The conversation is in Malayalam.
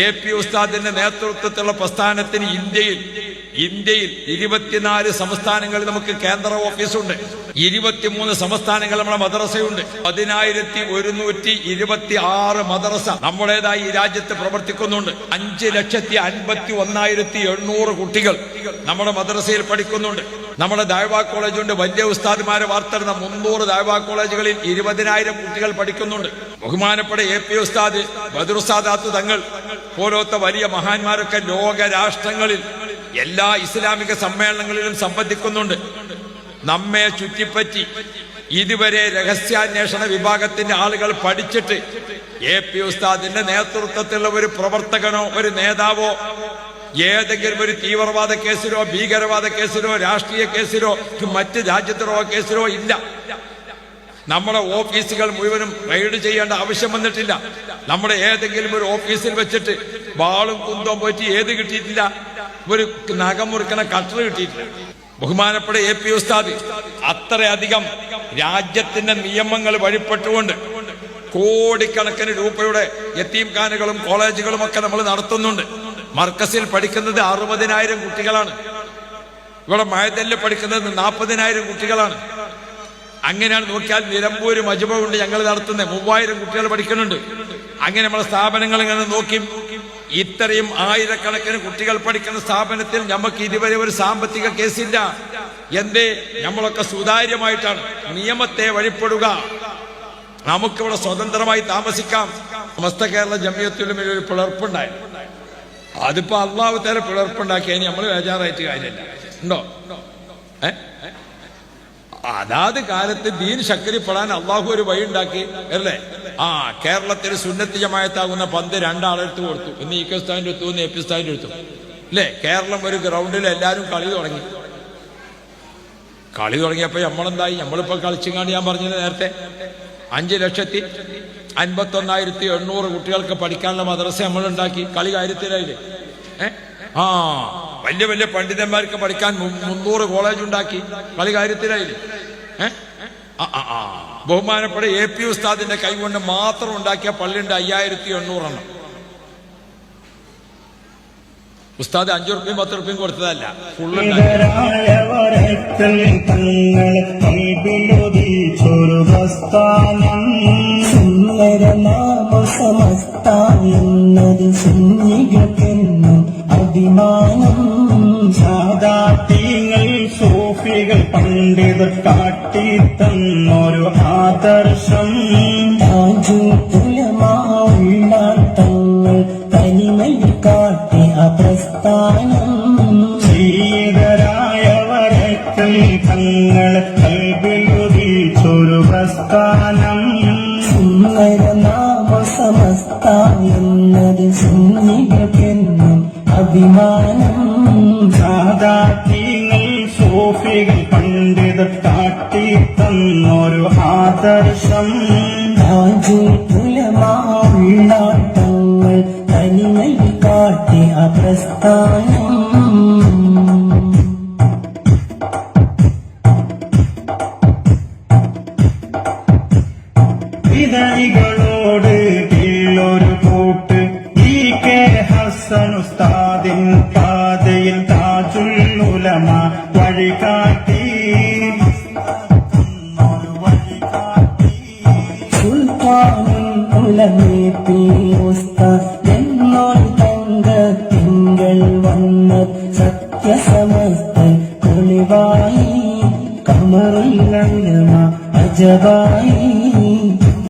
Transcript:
എ പി ഉസ്താദിന്റെ നേതൃത്വത്തിലുള്ള പ്രസ്ഥാനത്തിന് ഇന്ത്യയിൽ ഇന്ത്യയിൽ ഇരുപത്തിനാല് സംസ്ഥാനങ്ങളിൽ നമുക്ക് കേന്ദ്ര ഓഫീസുണ്ട്. ഇരുപത്തിമൂന്ന് സംസ്ഥാനങ്ങൾ നമ്മുടെ മദ്രസയുണ്ട്. പതിനായിരത്തി ഒരുന്നൂറ്റി ഇരുപത്തി ആറ് മദ്രസ നമ്മുടേതായി ഈ രാജ്യത്ത് പ്രവർത്തിക്കുന്നുണ്ട്. അഞ്ച് ലക്ഷത്തി അൻപത്തി ഒന്നായിരത്തി എണ്ണൂറ് കുട്ടികൾ നമ്മുടെ മദ്രസയിൽ പഠിക്കുന്നുണ്ട്. നമ്മുടെ ദാഴ്വാ കോളേജുണ്ട്. വലിയ ഉസ്താദ്മാരെ വാർത്തെടുന്ന മുന്നൂറ് ദാഴ്വാ കോളേജുകളിൽ ഇരുപതിനായിരം കുട്ടികൾ പഠിക്കുന്നുണ്ട്. ബഹുമാനപ്പെട്ട എ പി ഉസ്താദ് ബദുർസാദാത്ത് തങ്ങൾ പോലത്തെ വലിയ മഹാന്മാരൊക്കെ ലോക രാഷ്ട്രങ്ങളിൽ എല്ലാ ഇസ്ലാമിക സമ്മേളനങ്ങളിലും സംബന്ധിക്കുന്നുണ്ട്. നമ്മെ ചുറ്റിപ്പറ്റി ഇതുവരെ രഹസ്യാന്വേഷണ വിഭാഗത്തിന്റെ ആളുകൾ പഠിച്ചിട്ട് എ പി ഉസ്താദിന്റെ നേതൃത്വത്തിലുള്ള ഒരു പ്രവർത്തകനോ ഒരു നേതാവോ ഏതെങ്കിലും ഒരു തീവ്രവാദ കേസിലോ ഭീകരവാദ കേസിലോ രാഷ്ട്രീയ കേസിലോ മറ്റ് രാജ്യദ്രോഹ കേസിലോ ഇല്ല. നമ്മുടെ ഓഫീസുകൾ മുഴുവനും റെയ്ഡ് ചെയ്യേണ്ട ആവശ്യം വന്നിട്ടില്ല. നമ്മുടെ ഏതെങ്കിലും ഒരു ഓഫീസിൽ വെച്ചിട്ട് ബാളും കുന്തവും പോയിട്ട് ഏത് കിട്ടിയിട്ടില്ല? ഒരു നഖം മുറുക്കണ കട്ടർ കിട്ടിയിട്ടില്ല. ബഹുമാനപ്പെട്ട എ പി ഉസ്താദ് അത്രയധികം രാജ്യത്തിന്റെ നിയമങ്ങൾ വഴിപ്പെട്ടുകൊണ്ട് കോടിക്കണക്കിന് രൂപയുടെ യത്തീംഖാനുകളും കോളേജുകളും ഒക്കെ നമ്മൾ നടത്തുന്നുണ്ട്. മർക്കസിൽ പഠിക്കുന്നത് അറുപതിനായിരം കുട്ടികളാണ്. ഇവിടെ മഴതല്ല് പഠിക്കുന്നത് നാൽപ്പതിനായിരം കുട്ടികളാണ്. അങ്ങനെയാണ് നോക്കിയാൽ നിലമ്പൂര് മജുബ കൊണ്ട് ഞങ്ങൾ നടത്തുന്നത്. മൂവായിരം കുട്ടികൾ പഠിക്കുന്നുണ്ട്. അങ്ങനെ നമ്മളെ സ്ഥാപനങ്ങൾ ഇങ്ങനെ നോക്കി ഇത്രയും ആയിരക്കണക്കിന് കുട്ടികൾ പഠിക്കുന്ന സ്ഥാപനത്തിൽ നമുക്ക് ഇതുവരെ ഒരു സാമ്പത്തിക കേസില്ല. എന്തേ? നമ്മളൊക്കെ സുതാര്യമായിട്ടാണ്. നിയമത്തെ വഴിപ്പെടുക. നമുക്കിവിടെ സ്വതന്ത്രമായി താമസിക്കാം. സമസ്ത കേരള ജമിയത്തിലും ഒരു പിളർപ്പുണ്ടായി. അതിപ്പോ അള്ളാഹു തല പിളർപ്പുണ്ടാക്കിയതിന് നമ്മൾ ബേജാറായിട്ട് കാര്യമില്ല. ഉണ്ടോ? ഏ? അതാത് കാലത്ത് ദീൻ ശക്തിപ്പെടാൻ അള്ളാഹു ഒരു വഴി ഉണ്ടാക്കി അല്ലേ? ആ കേരളത്തിൽ സുന്നത്തി ജമായത്താകുന്ന പന്ത് രണ്ടാളെടുത്ത് കൊടുത്തു. ഇന്ന് ഈ സ്ഥാനിന്റെ എടുത്തു ഇന്ന് എ പി സ്ഥാനിന്റെ എടുത്തു അല്ലേ? കേരളം ഒരു ഗ്രൗണ്ടിൽ എല്ലാവരും കളി തുടങ്ങി. കളി തുടങ്ങിയപ്പോ നമ്മളെന്തായി? നമ്മളിപ്പോ കളിച്ചിങ്ങാണ്ട് ഞാൻ പറഞ്ഞത് നേരത്തെ? അഞ്ച് ലക്ഷത്തി അൻപത്തി ഒന്നായിരത്തി എണ്ണൂറ് കുട്ടികൾക്ക് പഠിക്കാനുള്ള മദ്രസ നമ്മളുണ്ടാക്കി. കളി കാര്യത്തിലായില്ലേ? ഏ? ആ. വലിയ വലിയ പണ്ഡിതന്മാർക്ക് പഠിക്കാൻ മുന്നൂറ് കോളേജ് ഉണ്ടാക്കി. പല കാര്യത്തിലായില്ലേ. ബഹുമാനപ്പെട്ട എ പി ഉസ്താദിന്റെ കൈകൊണ്ട് മാത്രം ഉണ്ടാക്കിയ പള്ളിയുണ്ട് അയ്യായിരത്തി എണ്ണൂറെണ്ണം. ഉസ്താദ് അഞ്ചു റുപ്യയും പത്ത് റുപ്യയും കൊടുത്തതല്ല. ഫുള്ള് സുന്നികൾക്കെന്നും അഭിമാനം. സാദാത്യങ്ങൾ സൂഫികൾ പണ്ഡിതർ കാട്ടിത്തന്നൊരു ആദർശം. തങ്ങൾ തനിമയിൽ കാട്ടിയ തങ്ങൾ പ്രസ്ഥാനം. അഭിമാനം സാദാത്യങ്ങൾ സൂഫികൾ കാട്ടി തന്നൊരു ആദർശം ഉള്ളാട്ടങ്ങൾ തനിമയിൽ കാട്ടിയ പ്രസ്ഥാനം വിതഴികളോട് സുൽത്താനും ഉലമേ പീസ്ത എന്നോട് തങ്ക തിങ്കൾ വന്ന സത്യസമസ്ത കുളിവായി. കമറുല്ലമ അജബായി.